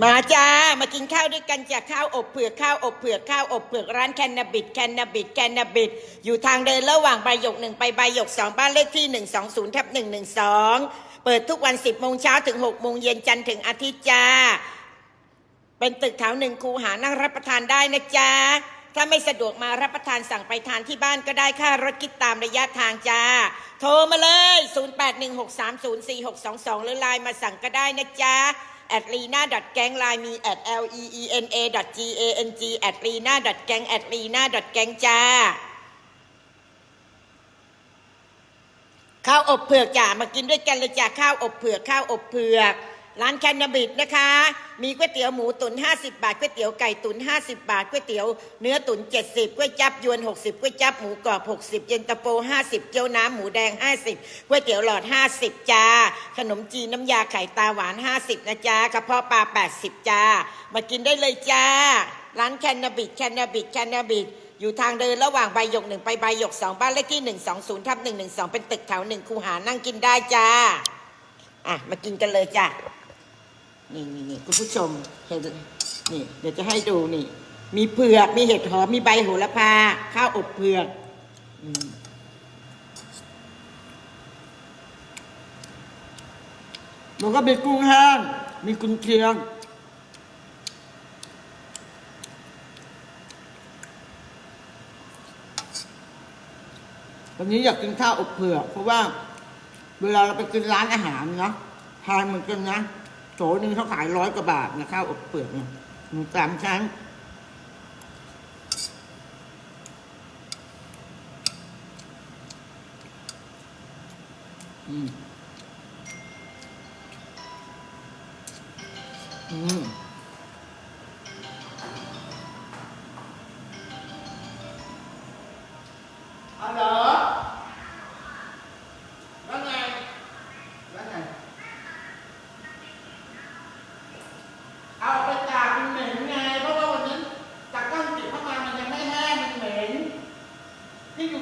มาจ้า มากินข้าวด้วยกันจากข้าวอบเผือกข้าวอบเผือกข้าวอบเผือกร้านแคนนาบิดแคนนาบิดแคนนาบิดอยู่ทางเดินระหว่างใบหยกหนึ่งไปใบหยกสองบ้านเลขที่120ทับ112เปิดทุกวัน10โมงเช้าถึง6โมงเย็นจันทร์ถึงอาทิตย์จ้า เป็นตึกแถวหนึ่งคูหานั่งรับประทานได้นะจ๊ะถ้าไม่สะดวกมารับประทานสั่งไปทานที่บ้านก็ได้ค่ารถคิดตามระยะทางจ้า โทรมาเลย 0816304622 หรือไลน์มาสั่งก็ได้นะจ๊ะ at lina gang line มี at l e e n a g a n g at lina gang at lina gang จ้าข้าวอบเผือกจ้ามากินด้วยกันเลยจ้าข้าวอบเผือกข้าวอบเผือก ร้านแคนนาบิดนะคะ มีก๋วยเตี๋ยวหมูตุ๋น50 บาทก๋วยเตี๋ยวไก่ตุ๋น50 บาทก๋วยเตี๋ยวเนื้อตุ๋น70ก๋วยจับยวน 60ก๋วยจับหมูกรอบ 60 เย็นตาโฟ50 เกี๊ยวน้ำหมูแดง 50ก๋วยเตี๋ยวหลอด 50 จ้า ขนมจีนน้ำยาไข่ตาหวาน 50 นะจ้ากระเพาะปลา 80 จ้า มากินได้เลยจ้า ร้านแคนนาบิดแคนนาบิดแคนนาบิดอยู่ทางเดินระหว่างใบหยกหนึ่งไปใบหยกสองบ้านเลขที่หนึ่งสองศูนย์ทับหนึ่งหนึ่งสองเป็นตึกแถวหนึ่งคูหานั่งกินได้จ้า อะ มากินกันเลยจ้า นี่นี่นี่คุณผู้ชมเห็นนี่เดี๋ยวจะให้ดูนี่ มีเผือกมีเห็ดหอมมีใบโหระพา ข้าวอบเผือกอืมแล้วก็มีกุ้งแห้งมีกุนเชียงวันนี้อยากกินข้าวอบเผือกเพราะว่า เวลาเราไปกินร้านอาหารเนาะแพงเหมือนกันนะ ถหนึ่งเขาขายร้อยกว่าบาทนะข้าวอบเผือกเนี่ยหมูสามชั้นอืมอืม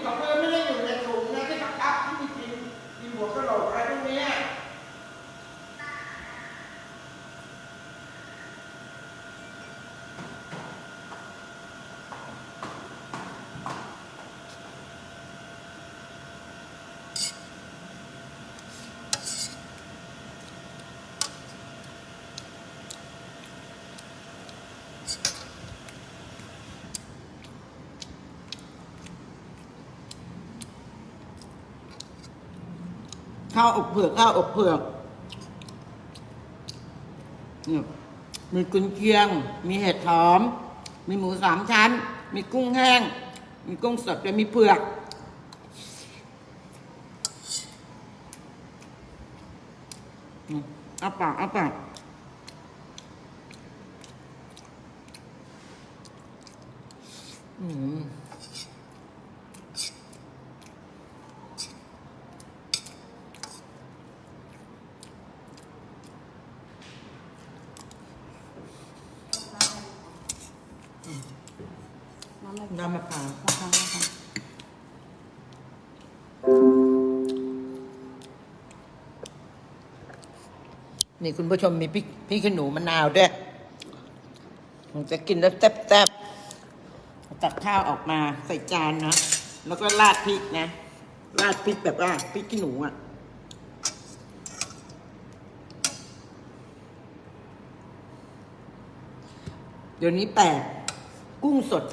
ที่อยู่กับเพื่อนไม่ได้อยู่ในถุงนะที่กับกับที่มีกินกินหัวกระโหลกอะไรพวกเนี้ย ข้าวอบเผือกข้าวอบเผือกเนี่ยมีกุนเชียง มีเห็ดหอม มีหมูสามชั้น มีกุ้งแห้ง มีกุ้งสดและมีเผือกเอาปากเอาปากอืม น้ำมะพร้าวนี่คุณผู้ชมมีพริกพริกขี้หนูมะนาวด้วยผมจะกินแล้วแซ่บๆตักข้าวออกมาใส่จานนะแล้วก็ราดพริกนะราดพริกแบบว่าพริกขี้หนูอะเดี๋ยวนี้แปลกกุ้งสด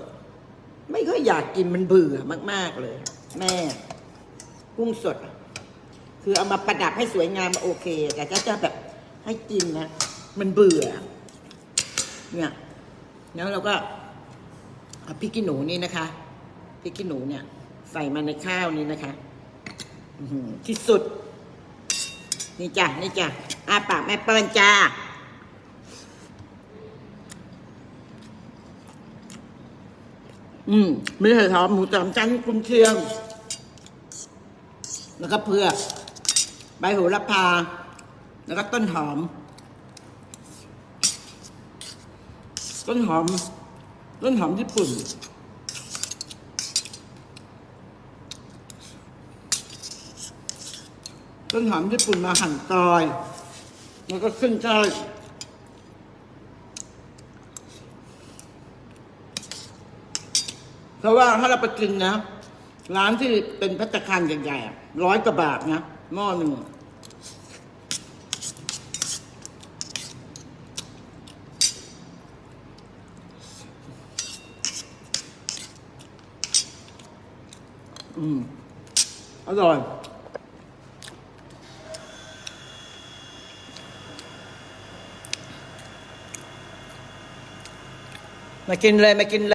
ไม่ค่อยอยากกินมันเบื่อมาก ๆเลย แม่ กุ้งสด คือเอามาประดับให้สวยงามโอเค แต่ถ้าจะแบบให้กินนะมันเบื่อ เนี่ยแล้วเราก็เอาพริกขี้หนูนี่นะคะพริกขี้หนูเนี่ย ใส่มาในข้าวนี้นะคะที่สุด นี่จ้ะนี่จ้ะอาปากแม่เปิ้ลจ้า อืมมีเห็ดหอมหมูสามชั้นกุนเชียง แล้วก็เผือกใบโหระพา แล้วก็ต้นหอม ต้นหอม ต้นหอมญี่ปุ่น ต้นหอมญี่ปุ่นมาหั่นซอย แล้วก็ขึ้นช่า เพราะว่าถ้าเราไปกินนะ ร้านที่เป็นพัตตาคารใหญ่ๆร้อยกว่าบาทนะหม้อหนึ่งอืมอร่อยมากินเลยมากินเลย